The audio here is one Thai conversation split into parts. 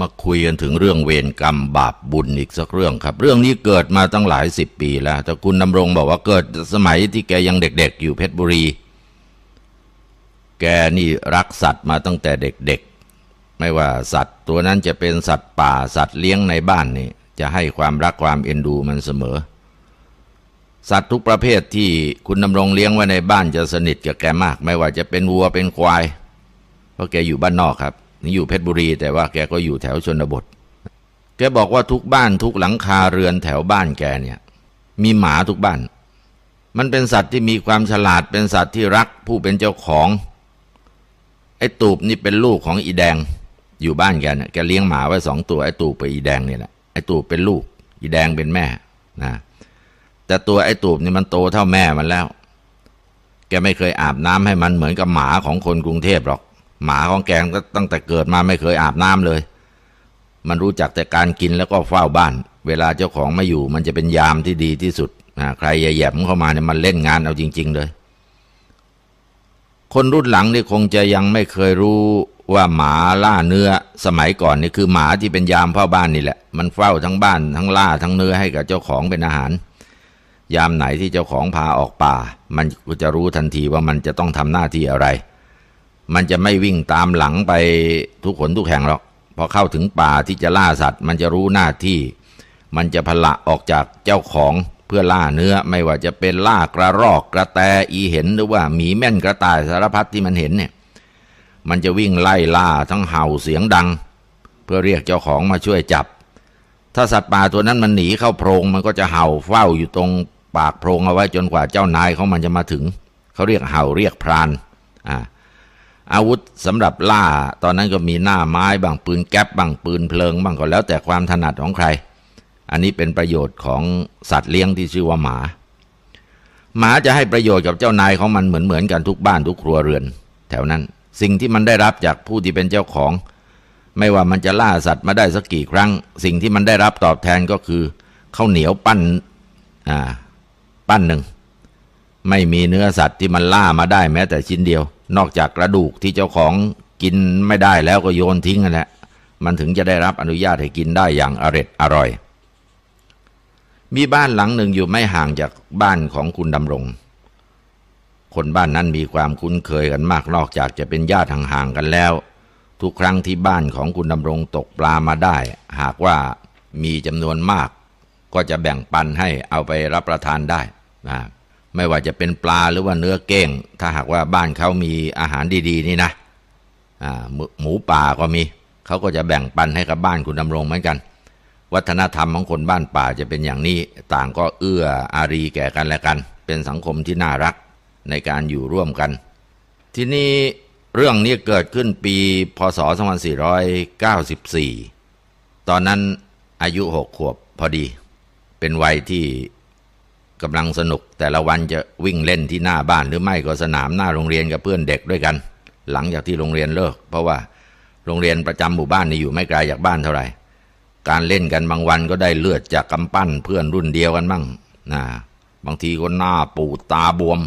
มาคุยกันถึงเรื่องเวรกรรมบาปบุญอีกสักเรื่องครับ เรื่องนี้เกิดมาตั้งหลายสิบปีแล้ว แต่คุณดำรงบอกว่าเกิดสมัยที่แกยังเด็กๆ อยู่เพชรบุรี แกนี่รักสัตว์มาตั้งแต่เด็กๆ ไม่ว่าสัตว์ ตัวนั้นจะเป็นสัตว์ป่าสัตว์เลี้ยงในบ้านนี่จะให้ความรักความเอ็นดูมันเสมอ สัตว์ทุกประเภทที่คุณดำรงเลี้ยงไว้ในบ้านจะสนิทกับแกมาก ไม่ว่าจะเป็นวัวเป็นควาย เพราะแกอยู่บ้านนอกครับ อยู่เพชรบุรี แต่ว่าแกก็อยู่แถวชนบท แกบอกว่าทุกบ้านทุกหลังคาเรือนแถวบ้านแกเนี่ย มีหมาทุกบ้าน มันเป็นสัตว์ที่มีความฉลาดเป็นสัตว์ที่รักผู้เป็นเจ้าของไอ้ตูบนี่เป็นลูกของอีแดง อยู่บ้านแกเนี่ยแกเลี้ยงหมาไว้สองตัวไอ้ตูบไปอีแดงเนี่ยแหละไอ้ตูบเป็นลูก อีแดงเป็นแม่นะแต่ตัวไอ้ตูบนี่มันโตเท่าแม่มันแล้ว แกไม่เคยอาบน้ำให้มันเหมือนกับหมาของคนกรุงเทพหรอก หมาของแกก็ตั้งแต่เกิดมาไม่เคยอาบน้ำเลย มันรู้จักแต่การกินแล้วก็เฝ้าบ้าน เวลาเจ้าของไม่อยู่ มันจะเป็นยามที่ดีที่สุดนะใครแย่ๆเข้ามาเนี่ยมันเล่นงานเอาจริง ๆ เลย คนรุ่นหลังนี่คงจะยังไม่เคยรู้ว่าหมาล่าเนื้อสมัยก่อนนี่คือหมาที่เป็นยามเฝ้าบ้านนี่แหละ มันเฝ้าทั้งบ้านทั้งล่าทั้งเนื้อให้กับเจ้าของเป็นอาหาร ยามไหนที่เจ้าของพาออกป่า มันก็จะรู้ทันทีว่ามันจะต้องทำหน้าที่อะไร มันจะไม่วิ่งตามหลังไปทุกขนทุกแห่งหรอกพอเข้าถึงป่าที่จะล่าสัตว์ มันจะรู้หน้าที่ มันจะพละออกจากเจ้าของเพื่อล่าเนื้อไม่ว่าจะเป็นล่ากระรอกกระแตอีเห็นหรือว่าหมีแม่นกระต่ายสารพัดที่มันเห็นเนี่ย มันจะวิ่งไล่ล่าทั้งเห่าเสียงดัง เพื่อเรียกเจ้าของมาช่วยจับ ถ้าสัตว์ป่าตัวนั้นมันหนีเข้าโพรงมันก็จะเห่าเฝ้าอยู่ตรงปากโพรงเอาไว้จนกว่าเจ้านายของมันจะมาถึง เขาเรียกเห่าเรียกพรานอ่า อาวุธสำหรับล่า ตอนนั้นก็มีหน้าไม้บางปืนแก๊ปบางปืนเพลิงบางก็แล้วแต่ความถนัดของใคร อันนี้เป็นประโยชน์ของสัตว์เลี้ยงที่ชื่อว่าหมา หมาจะให้ประโยชน์กับเจ้านายของมันเหมือนเหมือนกันทุกบ้านทุกครัวเรือน แถวนั้นสิ่งที่มันได้รับจากผู้ที่เป็นเจ้าของ ไม่ว่ามันจะล่าสัตว์มาได้สักกี่ครั้ง สิ่งที่มันได้รับตอบแทนก็คือข้าวเหนียวปั้นอ่าปั้นหนึ่งไม่มีเนื้อสัตว์ที่มันล่ามาได้แม้แต่ชิ้นเดียว นอกจากกระดูกที่เจ้าของกินไม่ได้แล้วก็โยนทิ้งนั่นแหละมันถึงจะได้รับอนุญาตให้กินได้อย่างอร็ดอร่อย มีบ้านหลังหนึ่งอยู่ไม่ห่างจากบ้านของคุณดำรง คนบ้านนั้นมีความคุ้นเคยกันมากนอกจากจะเป็นญาติห่างๆกันแล้ว ทุกครั้งที่บ้านของคุณดำรงตกปลามาได้ หากว่ามีจำนวนมาก ก็จะแบ่งปันให้เอาไปรับประทานได้นะ ไม่ว่าจะเป็นปลาหรือว่าเนื้อเก้ง ถ้าหากว่าบ้านเขามีอาหารดี ๆ นี่นะหมูหมูป่าก็มี เขาก็จะแบ่งปันให้กับบ้านคุณดำรงเหมือนกัน วัฒนธรรมของคนบ้านป่าจะเป็นอย่างนี้ ต่างก็เอื้ออารีแก่กันและกัน เป็นสังคมที่น่ารักในการอยู่ร่วมกัน ทีนี้เรื่องนี้เกิดขึ้นปีพศ 2494 ตอนนั้นอายุหกขวบพอดี เป็นวัยที่ กำลังสนุก แต่ละวันจะวิ่งเล่นที่หน้าบ้านหรือไม่ก็สนามหน้าโรงเรียนกับเพื่อนเด็กด้วยกัน หลังจากที่โรงเรียนเลิก เพราะว่าโรงเรียนประจำหมู่บ้านนี่อยู่ไม่ไกลจากบ้านเท่าไหร่ การเล่นกันบางวันก็ได้เลือดจากกำปั้นเพื่อนรุ่นเดียวกันบ้างนะบางทีก็หน้าปูดตาบวม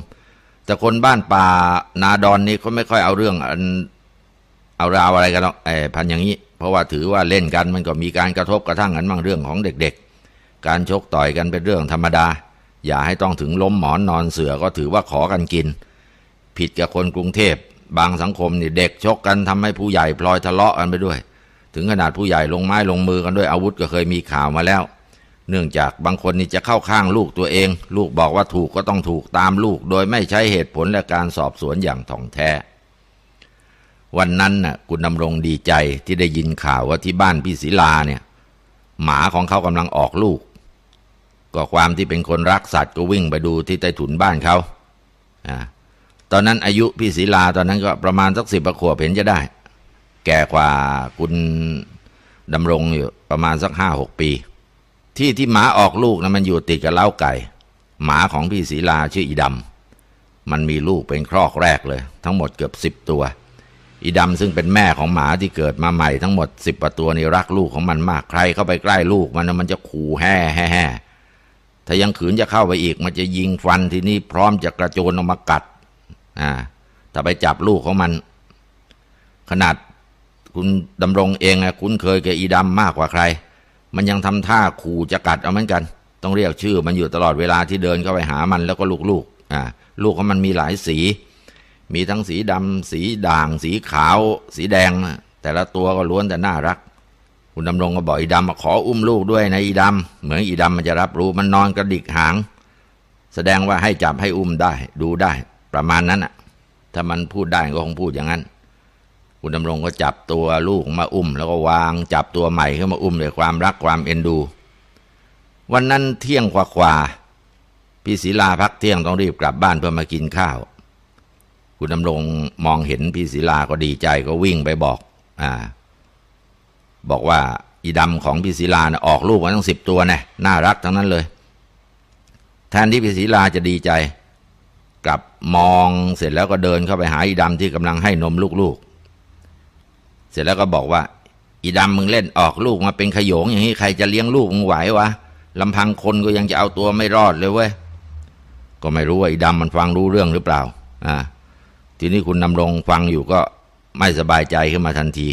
แต่คนบ้านป่านาดอนนี่เขาไม่ค่อยเอาเรื่องอันเอาราวอะไรกันหรอกไอ้พันอย่างนี้ เพราะว่าถือว่าเล่นกันมันก็มีการกระทบกระทั่งกันบ้างเรื่องของเด็ก ๆ การชกต่อยกันเป็นเรื่องธรรมดา อย่าให้ต้องถึงล้มหมอนนอนเสือก็ถือว่าขอกันกิน ผิดกับคนกรุงเทพ บางสังคมนี่เด็กชกกันทำให้ผู้ใหญ่พลอยทะเลาะกันไปด้วย ถึงขนาดผู้ใหญ่ลงไม้ลงมือกันด้วยอาวุธก็เคยมีข่าวมาแล้ว เนื่องจากบางคนนี่จะเข้าข้างลูกตัวเอง ลูกบอกว่าถูกก็ต้องถูกตามลูก โดยไม่ใช้เหตุผลและการสอบสวนอย่างถ่องแท้วันนั้นน่ะคุณดำรงดีใจที่ได้ยินข่าวว่าที่บ้านพี่ศิลาเนี่ย หมาของเขากำลังออกลูก ก็ความที่เป็นคนรักสัตว์ก็วิ่งไปดูที่ใต้ถุนบ้านเขาอ่าตอนนั้นอายุพี่ศิลาตอนนั้นก็ประมาณสักสิบขวบเห็นจะได้ แก่กว่าคุณดำรงอยู่ประมาณสักห้าหกปี ที่ที่หมาออกลูกนะมันอยู่ติดกับเล้าไก่ หมาของพี่ศรีลาชื่ออีดำมันมีลูกเป็นครอกแรกเลย ทั้งหมดเกือบสิบตัว อีดำซึ่งเป็นแม่ของหมาที่เกิดมาใหม่ทั้งหมดสิบตัวนี่รักลูกของมันมากใครเข้าไปใกล้ลูกมันนะมันจะขู่แห่แห่แห่ ถ้ายังขืนจะเข้าไปอีก มันจะยิงฟันทีนี้พร้อมจะกระโจนออกมากัดอ่าถ้าไปจับลูกของมัน ขนาดคุณดำรงเองอะคุ้นเคยกับอีดำมากกว่าใคร มันยังทำท่าขู่จะกัดเอาเหมือนกัน ต้องเรียกชื่อมันอยู่ตลอดเวลาที่เดินเข้าไปหามันแล้วก็ลูกๆอ่าลูกของมันมีหลายสี มีทั้งสีดำสีด่าง สีขาว สีแดง แต่ละตัวก็ล้วนแต่น่ารัก คุณดำรงก็บอกอีดำมาขออุ้มลูกด้วยนะอีดำเหมือนอีดำมันจะรับรู้มันนอนกระดิกหาง แสดงว่าให้จับให้อุ้มได้ ดูได้ ประมาณนั้นอะถ้ามันพูดได้ก็คงพูดอย่างนั้น คุณดำรงก็จับตัวลูกมาอุ้ม แล้วก็วางจับตัวใหม่ขึ้นมาอุ้มด้วยความรักความเอ็นดู วันนั้นเที่ยงกว่าๆพี่ศิลาพักเที่ยงต้องรีบกลับบ้านเพื่อมากินข้าว คุณดำรงมองเห็นพี่ศิลาก็ดีใจก็วิ่งไปบอก อ่า บอกว่าอีดำของพี่ศิลานะออกลูกมาตั้งสิบตัวน่น่ารักทั้งนั้นเลย แทนที่พี่ศิลาจะดีใจกลับมองเสร็จแล้วก็เดินเข้าไปหาอีดำที่กำลังให้นมลูกๆ เสร็จแล้วก็บอกว่า อีดำมึงเล่นออกลูกมาเป็นขยงอย่างนี้ใครจะเลี้ยงลูกมึงไหววะลำพังคนก็ยังจะเอาตัวไม่รอดเลยเว้ยก็ไม่รู้ว่าอีดำมันฟังรู้เรื่องหรือเปล่าอ่าทีนี้คุณนำรงฟังอยู่ก็ไม่สบายใจขึ้นมาทันที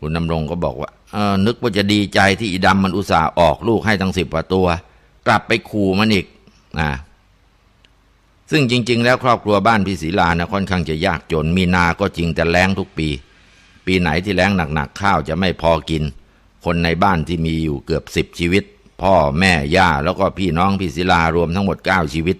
คุณนำรงก็บอกว่าเออนึกว่าจะดีใจที่อีดำมันอุตส่าห์ออกลูกให้ทั้งสิบกว่าตัว กลับไปขู่มันอีกอ่าซึ่งจริง ๆ แล้วครอบครัวบ้านพี่ศรีลานะค่อนข้างจะยากจนมีนาก็จริงแต่แล้งทุกปี ปีไหนที่แล้งหนักๆข้าวจะไม่พอกิน คนในบ้านที่มีอยู่เกือบสิบชีวิต พ่อแม่ย่าแล้วก็พี่น้องพี่ศิลารวมทั้งหมดเก้าชีวิต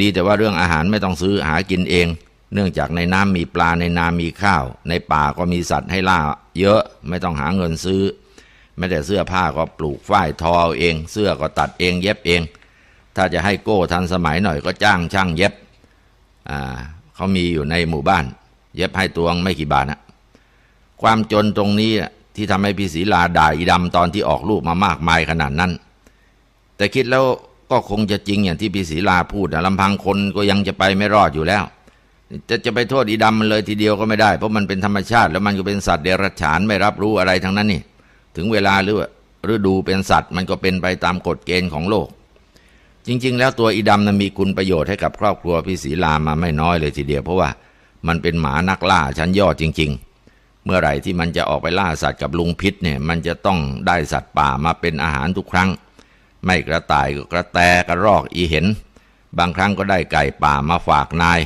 ดีแต่ว่าเรื่องอาหารไม่ต้องซื้อหากินเอง เนื่องจากในน้ำมีปลาในนามีข้าว ในป่าก็มีสัตว์ให้ล่า เยอะไม่ต้องหาเงินซื้อแม้แต่เสื้อผ้าก็ปลูกฝ้ายทอเอาเอง เสื้อก็ตัดเอง เย็บเอง ถ้าจะให้โก้ทันสมัยหน่อยก็จ้างช่างเย็บอ่าเขามีอยู่ในหมู่บ้าน เย็บให้ตวงไม่กี่บาทนะความจนตรงนี้ที่ทำให้พี่ศรีลาด่าอีดำตอนที่ออกลูกมามากมายขนาดนั้น แต่คิดแล้วก็คงจะจริงอย่างที่พี่ศรีลาพูดนะลำพังคนก็ยังจะไปไม่รอดอยู่แล้ว จะจะไปโทษอีดำมันเลยทีเดียวก็ไม่ได้ เพราะมันเป็นธรรมชาติ แล้วมันก็เป็นสัตว์เดรัจฉานไม่รับรู้อะไรทั้งนั้นนี่ ถึงเวลาหรือว่าฤดูเป็นสัตว์มันก็เป็นไปตามกฎเกณฑ์ของโลก จริง ๆ แล้วตัวอีดำนั้นมีคุณประโยชน์ให้กับครอบครัวพี่ศรีลามาไม่น้อยเลยทีเดียว เพราะว่ามันเป็นหมานักล่าชั้นยอดจริง ๆ เมื่อไหร่ที่มันจะออกไปล่าสัตว์กับลุงพิษเนี่ย มันจะต้องได้สัตว์ป่ามาเป็นอาหารทุกครั้ง ไม่กระต่ายก็กระแตกระรอกอีเห็น บางครั้งก็ได้ไก่ป่ามาฝากนาย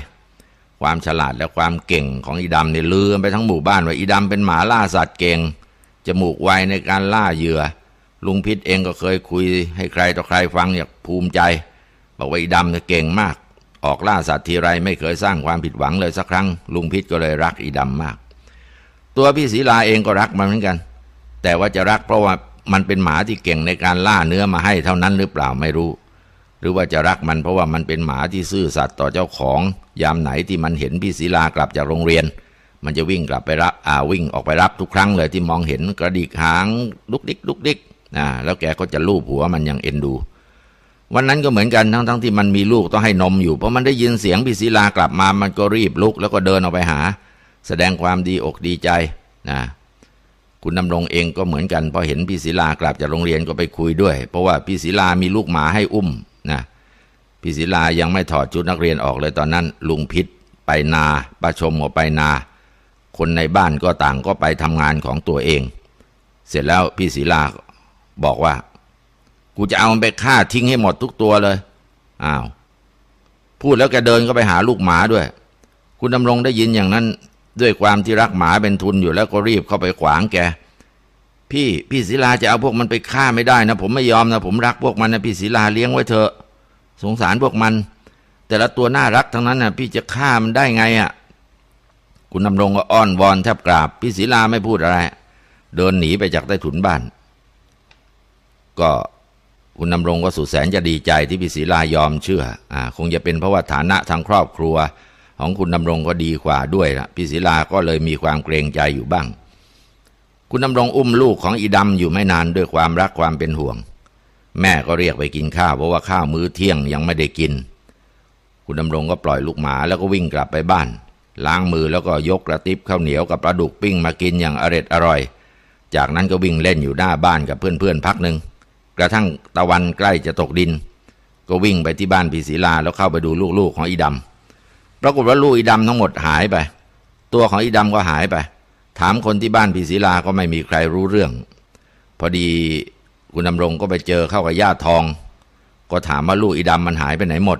ความฉลาดและความเก่งของอีดำเนี่ยลือไปทั้งหมู่บ้านว่าอีดำเป็นหมาล่าสัตว์เก่งจมูกไวในการล่าเหยื่อ ลุงพิษเองก็เคยคุยให้ใครต่อใครฟังอย่างภูมิใจ บอกว่าอีดำเนี่ยเก่งมาก ออกล่าสัตว์ทีไรไม่เคยสร้างความผิดหวังเลยสักครั้ง ลุงพิษก็เลยรักอีดำมาก ตัวพี่ศรีลาเองก็รักมันเหมือนกัน แต่ว่าจะรักเพราะว่ามันเป็นหมาที่เก่งในการล่าเนื้อมาให้เท่านั้นหรือเปล่าไม่รู้ หรือว่าจะรักมันเพราะว่ามันเป็นหมาที่ซื่อสัตย์ต่อเจ้าของ ยามไหนที่มันเห็นพี่ศรีลากลับจากโรงเรียน มันจะวิ่งกลับไปรับอ่าวิ่งออกไปรับทุกครั้งเลยที่มองเห็นกระดิกหางลุกดิกลุกดิกอ่าแล้วแกก็จะลูบหัวมันอย่างเอ็นดู วันนั้นก็เหมือนกันทั้งทั้งที่มันมีลูกต้องให้นมอยู่เพราะมันได้ยินเสียงพี่ศรีลากลับมามันก็รีบลุกแล้วก็เดินออกไปหา แสดงความดีอกดีใจนะคุณดำรงเองก็เหมือนกันพอเห็นพี่ศิลากลับจากโรงเรียนก็ไปคุยด้วย เพราะว่าพี่ศิลามีลูกหมาให้อุ้ม นะพี่ศิลายังไม่ถอดชุดนักเรียนออกเลยตอนนั้น ลุงพิษไปนาป้าชมก็ไปนา คนในบ้านก็ต่างก็ไปทำงานของตัวเอง เสร็จแล้วพี่ศิลาบอกว่า กูจะเอามันไปฆ่าทิ้งให้หมดทุกตัวเลยอ้าวพูดแล้วแกเดินก็ไปหาลูกหมาด้วย คุณดำรงได้ยินอย่างนั้นด้วยความที่รักหมาเป็นทุนอยู่แล้วก็รีบเข้าไปขวางแก พี่พี่ศิลาจะเอาพวกมันไปฆ่าไม่ได้นะ ผมไม่ยอมนะ ผมรักพวกมันนะพี่ศิลาเลี้ยงไว้เถอะสงสารพวกมัน แต่ละตัวน่ารักทั้งนั้นนะพี่จะฆ่ามันได้ไงอะ่ะคุณดำรงก็อ้อนวอนแทบกราบ พี่ศิลาไม่พูดอะไร เดินหนีไปจากใต้ถุนบ้าน ก็คุณดำรงก็สุดแสนจะดีใจที่พี่ศิลายอมเชื่ออ่าคงจะเป็นเพราะว่าฐานะทางครอบครัว ของคุณดำรงก็ดีกว่าด้วยละพี่ศิลาก็เลยมีความเกรงใจอยู่บ้าง คุณดำรงอุ้มลูกของอีดำอยู่ไม่นานด้วยความรักความเป็นห่วง แม่ก็เรียกไปกินข้าวเพราะว่าข้าวมื้อเที่ยงยังไม่ได้กิน คุณดำรงก็ปล่อยลูกหมาแล้วก็วิ่งกลับไปบ้าน ล้างมือแล้วก็ยกกระติบข้าวเหนียวกับปลาดุกปิ้งมากินอย่างอร็ดอร่อย จากนั้นก็วิ่งเล่นอยู่หน้าบ้านกับเพื่อนๆพักหนึ่งกระทั่งตะวันใกล้จะตกดิน ก็วิ่งไปที่บ้านพีศิลาแล้วเข้าไปดูลูกๆของอีดำปรากฏว่าลูกอีดำทั้งหมดหายไป ตัวของอีดำก็หายไป ถามคนที่บ้านพีศิลาก็ไม่มีใครรู้เรื่อง พอดีคุณดำรงก็ไปเจอเข้ากับย่าทอง ก็ถามว่าลูกอีดำมันหายไปไหนหมด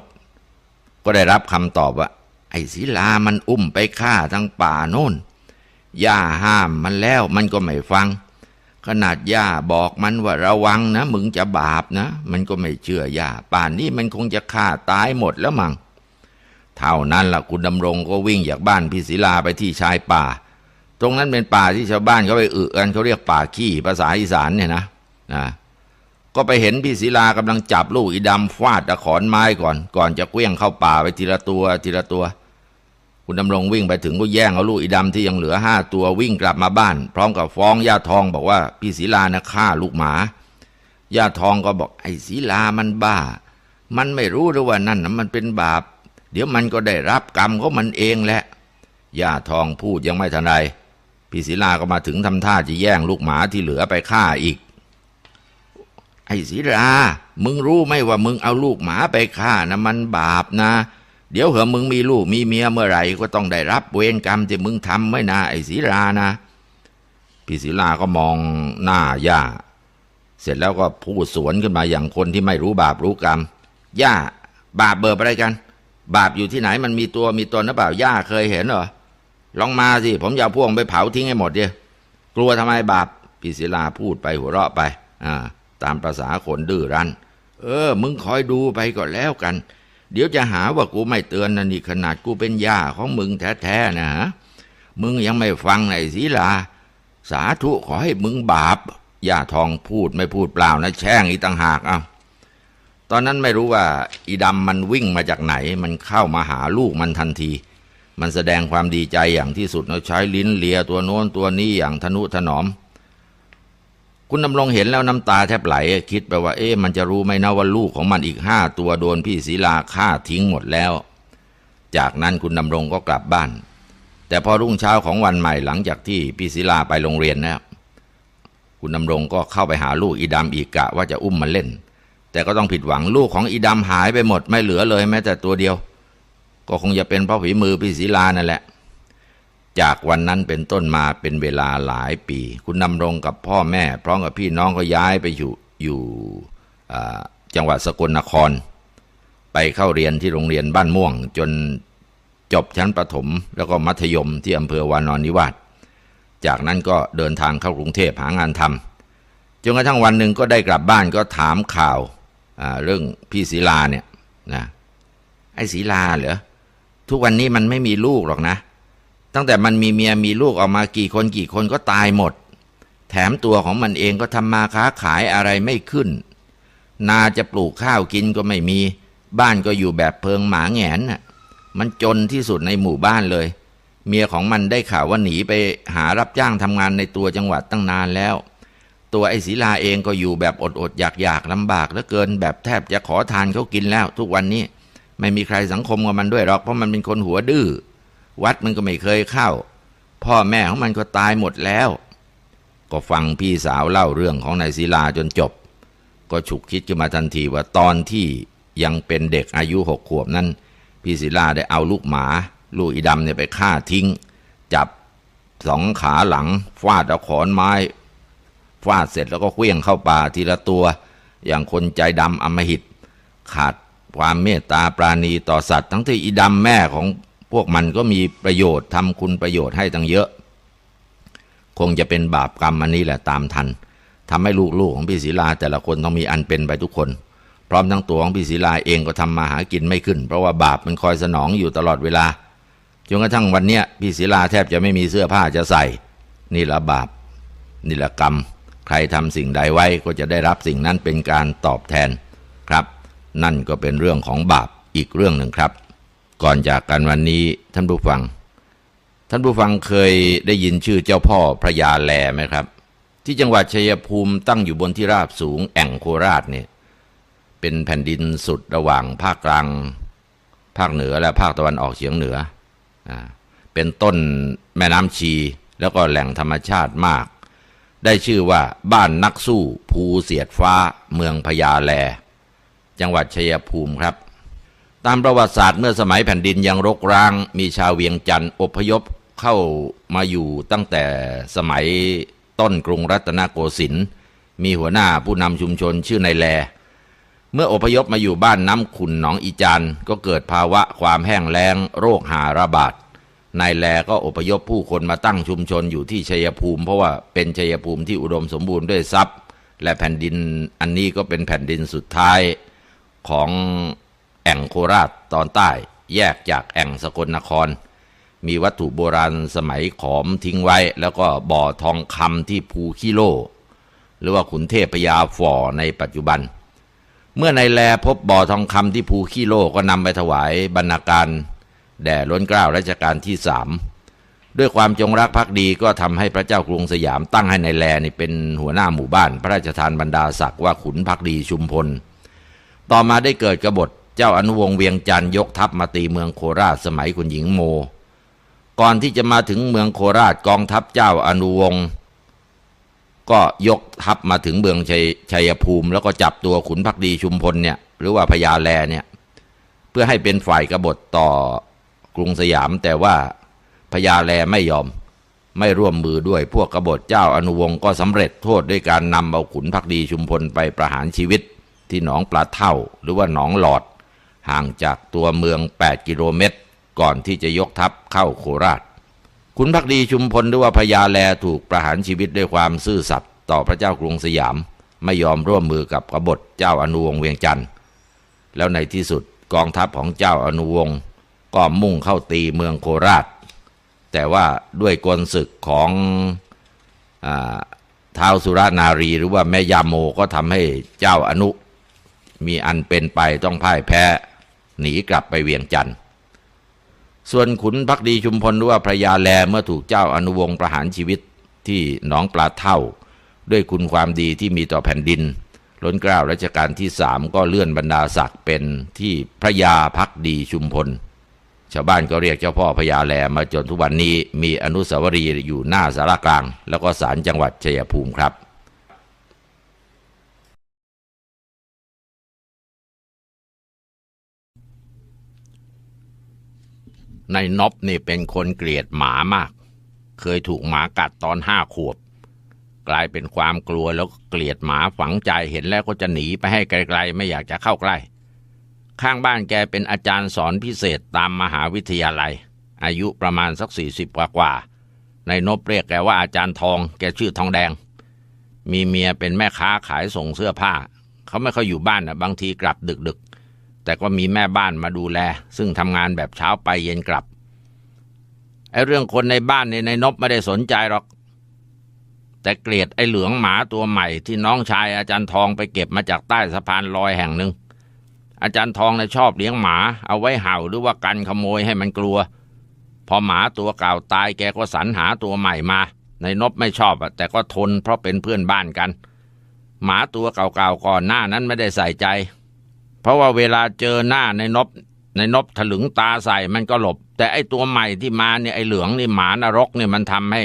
ก็ได้รับคำตอบว่า ไอ้ศิลามันอุ้มไปฆ่าทั้งป่าโน่นย่าห้ามมันแล้วมันก็ไม่ฟัง ขนาดย่าบอกมันว่าระวังนะ มึงจะบาปนะ มันก็ไม่เชื่อย่า ป่านนี้มันคงจะฆ่าตายหมดแล้วมั้งเท่านั้นล่ะคุณดำรงก็วิ่งจากบ้านพี่ศิลาไปที่ชายป่า ตรงนั้นเป็นป่าที่ชาวบ้านเขาไปอึกันเขาเรียกป่าขี้ภาษาอีสานเนี่ยนะนะก็ไปเห็นพี่ศิลากำลังจับลูกอีดำฟาดตะขอนไม้ก่อน ก่อนจะเกลี้ยงเข้าป่าไปทีละตัวทีละตัว คุณดำรงวิ่งไปถึงก็แย่งเอาลูกอีดำที่ยังเหลือห้าตัววิ่งกลับมาบ้าน พร้อมกับฟ้องย่าทองบอกว่าพี่ศิลานะฆ่าลูกหมาย่าทองก็บอกไอ้ศิลามันบ้า มันไม่รู้หรือว่านั่นนะมันเป็นบาป เดี๋ยวมันก็ได้รับกรรมของมันเองแหละย่าทองพูดยังไม่ทันไร พี่ศิลาก็มาถึงทำท่าจะแย่งลูกหมาที่เหลือไปฆ่าอีก ไอ้ศิลา มึงรู้ไหมว่ามึงเอาลูกหมาไปฆ่านะมันบาปนะ เดี๋ยวเหอะมึงมีลูกมีเมียเมื่อไหร่ก็ต้องได้รับเวรกรรมที่มึงทำไว้นะไอ้ศิลานะ พี่ศิลาก็มองหน้าย่า เสร็จแล้วก็พูดสวนขึ้นมาอย่างคนที่ไม่รู้บาปรู้กรรม ย่า บาปเบิบอะไรกัน บาปอยู่ที่ไหนมันมีตัวมีตนหรือเปล่าย่าเคยเห็นเหรอ ลองมาสิ ผมจะเอาพวงไปเผาทิ้งให้หมดเดียกลัวทำไมบาปพี่ศิลาพูดไปหัวเราะไปอ่าตามประษาคนดื้อรั้น เออ มึงคอยดูไปก็แล้วกัน เดี๋ยวจะหาว่ากูไม่เตือนนะนี่ขนาดกูเป็นย่าของมึงแท้ๆนะฮะมึงยังไม่ฟังไหนศิลา สาธุขอให้มึงบาปย่าทองพูดไม่พูดเปล่านะแช่งอีต่างหากอะตอนนั้นไม่รู้ว่า อีดำมันวิ่งมาจากไหน มันเข้ามาหาลูกมันทันที มันแสดงความดีใจอย่างที่สุดแล้วใช้ลิ้นเลียตัวโน้นตัวนี้อย่างทนุถนอม คุณดำรงเห็นแล้วน้ำตาแทบไหล คิดไปว่า เอ๊ะมันจะรู้ไหมนะว่าลูกของมันอีกห้าตัวโดนพี่ศีลาฆ่าทิ้งหมดแล้ว จากนั้นคุณดำรงก็กลับบ้าน แต่พอรุ่งเช้าของวันใหม่หลังจากที่พี่ศีลาไปโรงเรียนแล้วคุณดำรงก็เข้าไปหาลูกอีดำอีกกะว่าจะอุ้มมันเล่น แต่ก็ต้องผิดหวังลูกของอีดำหายไปหมดไม่เหลือเลยแม้แต่ตัวเดียว ก็คงจะเป็นเพราะฝีมือพี่ศีลานั่นแหละ จากวันนั้นเป็นต้นมาเป็นเวลาหลายปี คุณดำรงกับพ่อแม่ พร้อมกับพี่น้องก็ย้ายไปอยู่อยู่จังหวัดสกลนคร ไปเข้าเรียนที่โรงเรียนบ้านม่วง จนจบชั้นประถม แล้วก็มัธยมที่อำเภอวานอนนิวาสจากนั้นก็เดินทางเข้ากรุงเทพหางานทำจนกระทั่งวันหนึ่งก็ได้กลับบ้านก็ถามข่าวเรื่องพี่ศิลาเนี่ยนะไอ้ศิลาเหรอ ทุกวันนี้มันไม่มีลูกหรอกนะ ตั้งแต่มันมีเมียมีลูกออกมากี่คนกี่คนก็ตายหมด แถมตัวของมันเองก็ทำมาค้าขายอะไรไม่ขึ้น นาจะปลูกข้าวกินก็ไม่มี บ้านก็อยู่แบบเพิงหมาแงนน่ะมันจนที่สุดในหมู่บ้านเลย เมียของมันได้ข่าวว่าหนีไปหารับจ้างทำงานในตัวจังหวัดตั้งนานแล้ว ตัวไอ้ศิลาเองก็อยู่แบบอดอดอยากอยากๆลำบากเหลือเกิน แบบแทบจะขอทานเขากินแล้วทุกวันนี้ ไม่มีใครสังคมกับมันด้วยหรอกเพราะมันเป็นคนหัวดื้อวัดมันก็ไม่เคยเข้า พ่อแม่ของมันก็ตายหมดแล้ว ก็ฟังพี่สาวเล่าเรื่องของนายศิลาจนจบ ก็ฉุกคิดขึ้นมาทันทีว่าตอนที่ยังเป็นเด็กอายุหกขวบนั้น พี่ศิลาได้เอาลูกหมา ลูกอีดำเนี่ยไปฆ่าทิ้ง จับสองขาหลังฟาดเอาขอนไม้ฟาดเสร็จแล้วก็เคลี้ยงเข้าป่าทีละตัว อย่างคนใจดำอมหิต ขาด ความเมตตาปราณีต่อสัตว์ ทั้งที่อีดำแม่ของพวกมันก็มีประโยชน์ทำคุณประโยชน์ให้ตั้งเยอะ คงจะเป็นบาปกรรมอันนี้แหละตามทันทำให้ลูกๆของพี่ศิลาแต่ละคนต้องมีอันเป็นไปทุกคน พร้อมทั้งตัวของพี่ศิลาเองก็ทำมาหากินไม่ขึ้น เพราะว่าบาปมันคอยสนองอยู่ตลอดเวลาจนกระทั่งวันเนี้ยพี่ศิลาแทบจะไม่มีเสื้อผ้าจะใส่ นี่ละบาป นี่ละกรรม ใครทำสิ่งใดไว้ก็จะได้รับสิ่งนั้นเป็นการตอบแทนครับ นั่นก็เป็นเรื่องของบาปอีกเรื่องหนึ่งครับ ก่อนจากกันวันนี้ท่านผู้ฟัง ท่านผู้ฟังเคยได้ยินชื่อเจ้าพ่อพระยาแลไหมครับ ที่จังหวัดชัยภูมิตั้งอยู่บนที่ราบสูงแอ่งโคราชเนี่ยเป็นแผ่นดินสุดระหว่างภาคกลาง ภาคเหนือและภาคตะวันออกเฉียงเหนืออ่าเป็นต้นแม่น้ำชี แล้วก็แหล่งธรรมชาติมาก ได้ชื่อว่าบ้านนักสู้ภูเสียดฟ้าเมืองพญาแล จังหวัดชัยภูมิครับ ตามประวัติศาสตร์เมื่อสมัยแผ่นดินยังรกร้าง มีชาวเวียงจันทร์อพยพเข้ามาอยู่ตั้งแต่สมัยต้นกรุงรัตนโกสินทร์มีหัวหน้าผู้นำชุมชนชื่อนายแล เมื่ออพยพมาอยู่บ้านน้ำขุนหนองอีจานก็เกิดภาวะความแห้งแล้ง โรคหาระบาดนายแลก็อพยพผู้คนมาตั้งชุมชนอยู่ที่ชัยภูมิ เพราะว่าเป็นชัยภูมิที่อุดมสมบูรณ์ด้วยทรัพย์ และแผ่นดินอันนี้ก็เป็นแผ่นดินสุดท้าย ของแอ่งโคราชตอนใต้แยกจากแอ่งสกลนคร มีวัตถุโบราณสมัยขอมทิ้งไว้ แล้วก็บ่อทองคำที่ภูขี้โล หรือว่าขุนเทพพยาฝ่อในปัจจุบัน เมื่อในแลพบบ่อทองคำที่ภูขี้โลก็นำไปถวายบรรณาการ แด่ล้นเกล้ารัชกาลที่สามด้วยความจงรักภักดีก็ทำให้พระเจ้ากรุงสยามตั้งให้ในแลนี่เป็นหัวหน้าหมู่บ้าน พระราชทานบรรดาศักดิ์ว่าขุนพักดีชุมพล ต่อมาได้เกิดกบฏเจ้าอนุวงศ์เวียงจันทร์ยกทัพมาตีเมืองโคราชสมัยคุณหญิงโม ก่อนที่จะมาถึงเมืองโคราชกองทัพเจ้าอนุวงศ์ก็ยกทัพมาถึงเมืองชัยชัยภูมิ แล้วก็จับตัวขุนพักดีชุมพลเนี่ยหรือว่าพญาแลเนี่ยเพื่อให้เป็นฝ่ายกบฏต่อกรุงสยาม แต่ว่าพญาแลไม่ยอมไม่ร่วมมือด้วยพวกกบฏเจ้าอนุวงศ์ก็สำเร็จโทษด้วยการนำเอาขุนพักดีชุมพลไปประหารชีวิต ที่หนองปลาเท่าหรือว่าหนองหลอด ห่างจากตัวเมือง 8 กิโลเมตร ก่อนที่จะยกทัพเข้าโคราชขุนพักดีชุมพลหรือว่าพญาแลถูกประหารชีวิตด้วยความซื่อสัตย์ต่อพระเจ้ากรุงสยาม ไม่ยอมร่วมมือกับกบฏเจ้าอนุวงศ์เวียงจันทร์แล้วในที่สุดกองทัพของเจ้าอนุวงศ์ก็มุ่งเข้าตีเมืองโคราช แต่ว่าด้วยกลศึกของอท้าวสุรนารีหรือว่าแม่ยาโมก็ทำให้เจ้าอนุ มีอันเป็นไปต้องพ่ายแพ้ หนีกลับไปเวียงจันทร์ส่วนขุนพักดีชุมพลหรือว่าพระยาแลเมื่อถูกเจ้าอนุวงศ์ประหารชีวิตที่หนองปลาเท่า ด้วยคุณความดีที่มีต่อแผ่นดินล้นเกล้ารัชกาลที่สามก็เลื่อนบรรดาศักดิ์เป็นที่พระยาพักดีชุมพล ชาวบ้านก็เรียกเจ้าพ่อพญาแลมาจนทุกวันนี้มีอนุสาวรีย์อยู่หน้าสารกลาง แล้วก็ศาลจังหวัดชัยภูมิครับ ในนบนี่เป็นคนเกลียดหมามาก เคยถูกหมากัดตอนห้าขวบ กลายเป็นความกลัวแล้วเกลียดหมาฝังใจเห็นแล้วก็จะหนีไปให้ไกลๆ ไม่อยากจะเข้าใกล้ ข้างบ้านแกเป็นอาจารย์สอนพิเศษตามมหาวิทยาลัย อายุประมาณสักสี่สิบกว่าๆในนบเรียกแกว่าอาจารย์ทอง แกชื่อทองแดง มีเมียเป็นแม่ค้าขายส่งเสื้อผ้า เขาไม่ค่อยอยู่บ้านนะบางทีกลับดึกๆ แต่ก็มีแม่บ้านมาดูแล ซึ่งทำงานแบบเช้าไปเย็นกลับไอ้เรื่องคนในบ้านเนี่ยในนบไม่ได้สนใจหรอก แต่เกลียดไอ้เหลืองหมาตัวใหม่ที่น้องชายอาจารย์ทองไปเก็บมาจากใต้สะพานลอยแห่งหนึ่งอาจารย์ทองเนี่ยชอบเลี้ยงหมา เอาไว้เห่าหรือว่ากันขโมยให้มันกลัว พอหมาตัวเก่าตายแกก็สรรหาตัวใหม่มา ในนบไม่ชอบอะแต่ก็ทนเพราะเป็นเพื่อนบ้านกัน หมาตัวเก่าๆก่อนหน้านั้นไม่ได้ใส่ใจ เพราะว่าเวลาเจอหน้าในนบในนบถลึงตาใส่มันก็หลบ แต่ไอตัวใหม่ที่มาเนี่ยไอเหลืองนี่หมานรกเนี่ยมันทำให้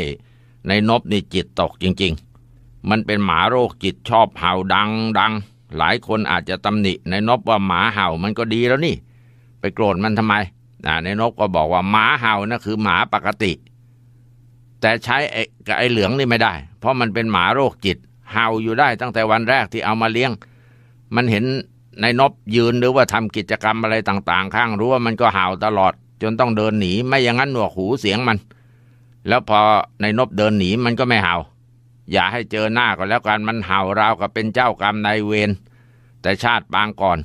ในนบนี่จิตตกจริง ๆ มันเป็นหมาโรคจิตชอบเห่าดังดังหลายคนอาจจะตำหนิในนบว่าหมาเห่ามันก็ดีแล้วนี่ ไปโกรธมันทำไมอ่าในนบก็บอกว่าหมาเห่านะคือหมาปกติ แต่ใช้ไอ้กับไอ้เหลืองนี่ไม่ได้ เพราะมันเป็นหมาโรคจิต เห่าอยู่ได้ตั้งแต่วันแรกที่เอามาเลี้ยง มันเห็น ในนบยืนหรือว่าทำกิจกรรมอะไรต่างๆ ข้างรั้วมันก็เห่าตลอด จนต้องเดินหนีไม่อย่างนั้นหนวกหูเสียงมัน แล้วพอในนบเดินหนีมันก็ไม่เห่า อย่าให้เจอหน้าก็แล้วกันมันเห่าราวกับเป็นเจ้ากรรมนายเวรแต่ชาติปางก่อน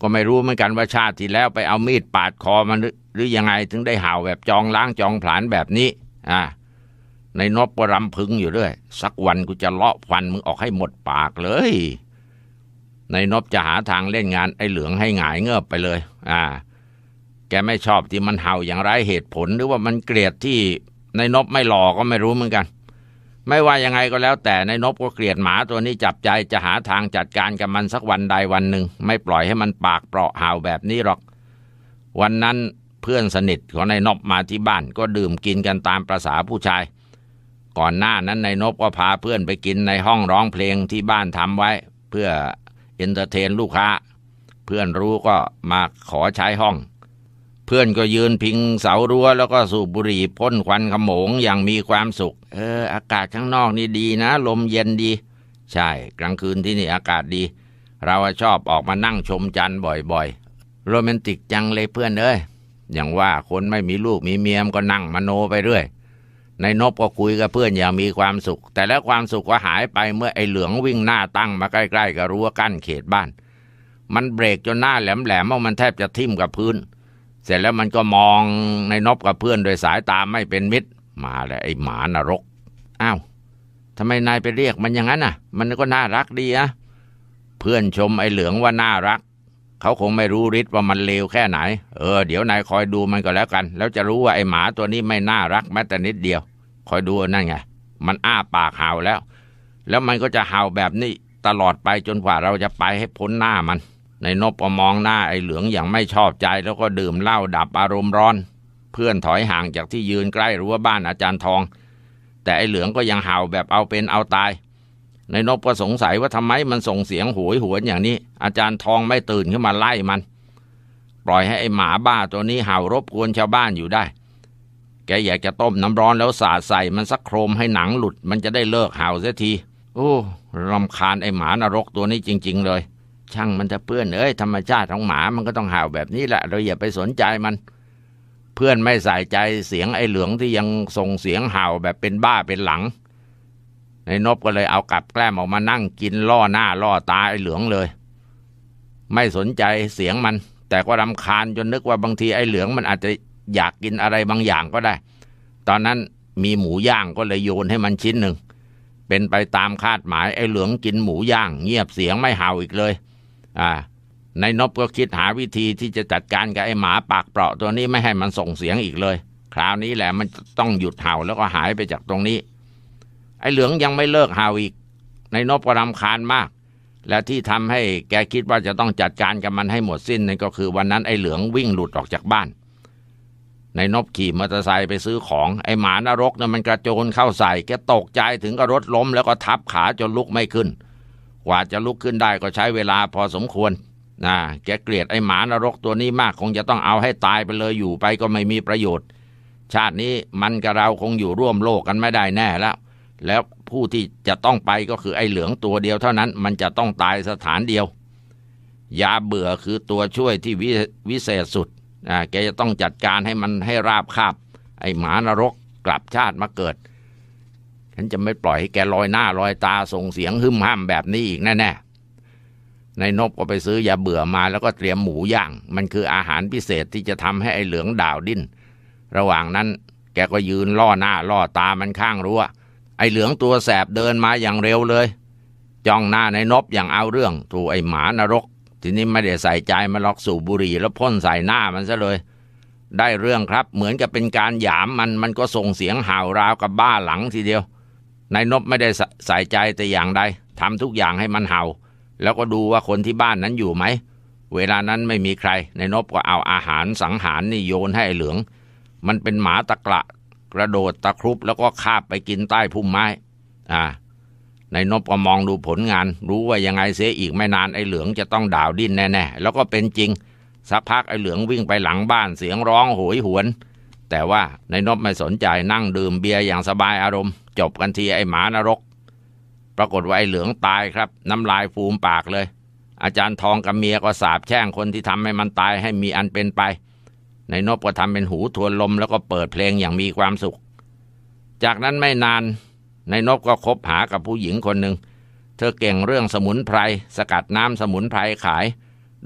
ก็ไม่รู้เหมือนกันว่าชาติที่แล้วไปเอามีดปาดคอมันหรืออยังไงถึงได้เห่าแบบจองล้างจองผลาญแบบนี้ อ่าในนบก็รำพึงอยู่เรื่อยสักวันกูจะเลาะฟันมึงออกให้หมดปากเลย ในนบจะหาทางเล่นงานไอ้เหลืองให้หงายเงือบไปเลย อ่า แกไม่ชอบที่มันเห่าอย่างไรเหตุผลหรือว่ามันเกลียดที่ในนบไม่หล่อก็ไม่รู้เหมือนกัน ไม่ว่ายังไงก็แล้ว แต่ในนบก็เกลียดหมาตัวนี้จับใจจะหาทางจัดการกับมันสักวันใดวันหนึ่ง ไม่ปล่อยให้มันปากเปราะเห่าแบบนี้หรอก วันนั้นเพื่อนสนิทของนายนบมาที่บ้านก็ดื่มกินกันตามประษาผู้ชาย ก่อนหน้านั้นนายนบก็พาเพื่อนไปกินในห้องร้องเพลงที่บ้านทำไว้ เพื่อ เอนเตอร์เทนลูกค้า เพื่อนรู้ก็มาขอใช้ห้อง เพื่อนก็ยืนพิงเสารั้ว แล้วก็สูบบุหรี่พ่นควันขโมงอย่างมีความสุข เออ อากาศข้างนอกนี่ดีนะ ลมเย็นดี ใช่ กลางคืนที่นี่อากาศดี เราชอบออกมานั่งชมจันทร์บ่อยๆ โรแมนติกจังเลยเพื่อนเอ้ยอย่างว่าคนไม่มีลูกมีเมียมก็นั่งมโนไปเรื่อย ในนบก็คุยกับเพื่อนอย่างมีความสุข แต่แล้วความสุขก็หายไปเมื่อไอ้เหลืองวิ่งหน้าตั้งมาใกล้ๆกับรั้วกั้นเขตบ้าน มันเบรกจนหน้าแหลมๆว่ามันแทบจะทิ่มกับพื้น เสร็จแล้วมันก็มองในนบกับเพื่อนโดยสายตาไม่เป็นมิตร มาแล้วไอ้หมานรกอ้าวทำไมนายไปเรียกมันอย่างนั้นน่ะ มันก็น่ารักดีอะเพื่อนชมไอ้เหลืองว่าน่ารัก เขาคงไม่รู้ฤทธิ์ว่ามันเลวแค่ไหน เออ เดี๋ยวนายคอยดูมันก็แล้วกัน แล้วจะรู้ว่าไอ้หมาตัวนี้ไม่น่ารักแม้แต่นิดเดียว คอยดูนั่นไง มันอ้าปากเห่าแล้ว แล้วมันก็จะเห่าแบบนี้ตลอดไปจนกว่าเราจะไปให้พ้นหน้ามัน ในนบมองหน้าไอ้เหลืองอย่างไม่ชอบใจ แล้วก็ดื่มเหล้าดับอารมณ์ร้อน เพื่อนถอยห่างจากที่ยืนใกล้รั้วบ้านอาจารย์ทอง แต่ไอ้เหลืองก็ยังเห่าแบบเอาเป็นเอาตายในนบก็สงสัยว่าทำไมมันส่งเสียงโหวยหวนอย่างนี้ อาจารย์ทองไม่ตื่นขึ้นมาไล่มัน ปล่อยให้ไอ้หมาบ้าตัวนี้เห่ารบกวนชาวบ้านอยู่ได้ แกอยากจะต้มน้ำร้อนแล้วสาดใส่มันสักโครมให้หนังหลุด มันจะได้เลิกเห่าเสียที โอ้รำคาญไอหมานรกตัวนี้จริง ๆ เลย ช่างมันจะเปื้อนเอ้ยธรรมชาติของหมามันก็ต้องเห่าแบบนี้แหละ เราอย่าไปสนใจมัน เพื่อนไม่ใส่ใจเสียงไอเหลืองที่ยังส่งเสียงเห่าแบบเป็นบ้าเป็นหลังในนบก็เลยเอากลับแกล้มออกมานั่งกินล่อหน้าล่อตาไอ้เหลืองเลย ไม่สนใจเสียงมัน แต่ก็รำคาญจนนึกว่าบางทีไอ้เหลืองมันอาจจะ อยากกินอะไรบางอย่างก็ได้ ตอนนั้นมีหมูย่างก็เลยโยนให้มันชิ้นหนึ่ง เป็นไปตามคาดหมายไอ้เหลืองกินหมูย่าง เงียบเสียงไม่เห่าอีกเลย อ่าในนบก็คิดหาวิธีที่จะจัดการกับไอ้หมาปากเปราะตัวนี้ไม่ให้มันส่งเสียงอีกเลย คราวนี้แหละมันต้องหยุดเห่าแล้วก็หายไปจากตรงนี้ ไอ้เหลืองยังไม่เลิกเห่าอีกในนบก็รำคาญมาก และที่ทำให้แกคิดว่าจะต้องจัดการกับมันให้หมดสิ้นนั่นก็คือวันนั้นไอ้เหลืองวิ่งหลุดออกจากบ้าน ในนบขี่มอเตอร์ไซค์ไปซื้อของ ไอ้หมานรกเนี่ยมันกระโจนเข้าใส่แกตกใจถึงกับรถล้มแล้วก็ทับขาจนลุกไม่ขึ้น กว่าจะลุกขึ้นได้ก็ใช้เวลาพอสมควรนะแกเกลียดไอ้หมานรกตัวนี้มากคงจะต้องเอาให้ตายไปเลยอยู่ไปก็ไม่มีประโยชน์ ชาตินี้มันกับเราคงอยู่ร่วมโลกกันไม่ได้แน่แล้ว แล้วผู้ที่จะต้องไปก็คือไอ้เหลืองตัวเดียวเท่านั้น มันจะต้องตายสถานเดียวยาเบื่อคือตัวช่วยที่วิวเศษสุด แกจะต้องจัดการให้มันให้ราบคาบ ไอ้หมานรกกลับชาติมาเกิด ฉันจะไม่ปล่อยให้แกลอยหน้าลอยตาส่งเสียงหึมห้ามแบบนี้อีกแน่ๆ ในนบก็ไปซื้อยาเบื่อมาแล้วก็เตรียมหมูย่าง มันคืออาหารพิเศษที่จะทำให้ไอ้เหลืองดาวดิ้น ระหว่างนั้นแกก็ยืนล่อหน้าล่อตามันข้างรั้ว ไอ้เหลืองตัวแสบเดินมาอย่างเร็วเลย จ้องหน้าในนบอย่างเอาเรื่องถูกไอ้หมานรก ทีนี้ไม่ได้ใส่ใจมาล็อกสูบบุหรี่แล้วพ่นใส่หน้ามันซะเลย ได้เรื่องครับเหมือนกับเป็นการหยามมันมันก็ส่งเสียงห่าวราวกับบ้าหลังทีเดียวนายนบไม่ได้ใส่ใจแต่อย่างใดทำทุกอย่างให้มันเห่า แล้วก็ดูว่าคนที่บ้านนั้นอยู่ไหม เวลานั้นไม่มีใครนายนบก็เอาอาหารสังหารนี่โยนให้ไอ้เหลือง มันเป็นหมาตะกระกระโดดตะครุบแล้วก็คาบไปกินใต้พุ่มไม้ อ่า ในนบก็มองดูผลงาน รู้ว่ายังไงเสียอีกไม่นานไอ้เหลืองจะต้องด่าวดิ้นแน่ๆ แล้วก็เป็นจริง สักพักไอ้เหลืองวิ่งไปหลังบ้านเสียงร้องโหยหวน แต่ว่าในนบไม่สนใจนั่งดื่มเบียร์อย่างสบายอารมณ์ จบกันทีไอ้หมานรก ปรากฏว่าไอ้เหลืองตายครับ น้ำลายฟูมปากเลย อาจารย์ทองกับเมียก็สาบแช่งคนที่ทำให้มันตายให้มีอันเป็นไปในนบก็ทำเป็นหูทวนลมแล้วก็เปิดเพลงอย่างมีความสุข จากนั้นไม่นาน ในนบก็คบหากับผู้หญิงคนหนึ่ง เธอเก่งเรื่องสมุนไพร สกัดน้ำสมุนไพรขาย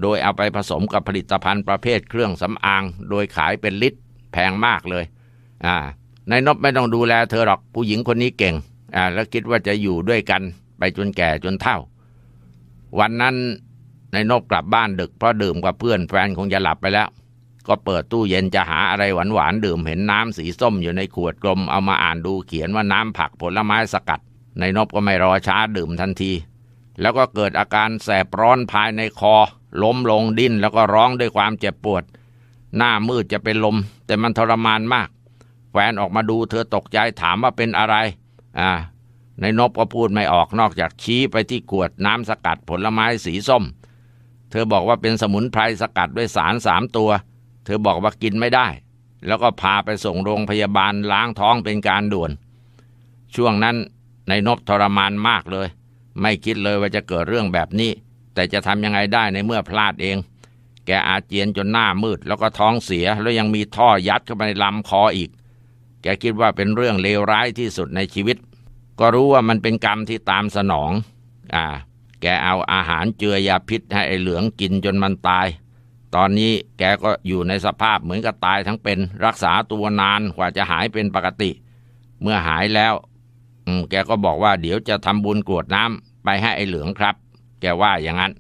โดยเอาไปผสมกับผลิตภัณฑ์ประเภทเครื่องสำอาง โดยขายเป็นลิตรแพงมากเลย อ่าในนบไม่ต้องดูแลเธอหรอกผู้หญิงคนนี้เก่ง อ่า แล้วคิดว่าจะอยู่ด้วยกันไปจนแก่จนเฒ่า วันนั้นในนบกลับบ้านดึกเพราะดื่มกับเพื่อนแฟนคงจะหลับไปแล้ว ก็เปิดตู้เย็นจะหาอะไรหวานๆดื่มเห็นน้ำสีส้มอยู่ในขวดกลมเอามาอ่านดูเขียนว่าน้ำผักผลไม้สกัด ในนบก็ไม่รอช้าดื่มทันที แล้วก็เกิดอาการแสบร้อนภายในคอ ล้มลงดิ้นแล้วก็ร้องด้วยความเจ็บปวด หน้ามืดจะเป็นลม แต่มันทรมานมากแฟนออกมาดูเธอตกใจถามว่าเป็นอะไร อ่า ในนบก็พูดไม่ออกนอกจากชี้ไปที่ขวดน้ำสกัดผลไม้สีส้ม เธอบอกว่าเป็นสมุนไพรสกัดด้วยสารสามตัว เธอบอกว่ากินไม่ได้ แล้วก็พาไปส่งโรงพยาบาลล้างท้องเป็นการด่วน ช่วงนั้นในายนบทรมานมากเลย ไม่คิดเลยว่าจะเกิดเรื่องแบบนี้ แต่จะทำยังไงได้ในเมื่อพลาดเอง แกอาเจียนจนหน้ามืด แล้วก็ท้องเสียแล้วยังมีท่อยัดเข้าไปในลำคออีก แกคิดว่าเป็นเรื่องเลวร้ายที่สุดในชีวิต ก็รู้ว่ามันเป็นกรรมที่ตามสนอง อ่า แกเอาอาหารเจือยาพิษให้ไอ้เหลืองกินจนมันตาย ตอนนี้แกก็อยู่ในสภาพเหมือนกับตายทั้งเป็นรักษาตัวนานกว่าจะหายเป็นปกติ เมื่อหายแล้วแกก็บอกว่าเดี๋ยวจะทำบุญกรวดน้ำไปให้ไอ้เหลืองครับ แกว่าอย่างนั้น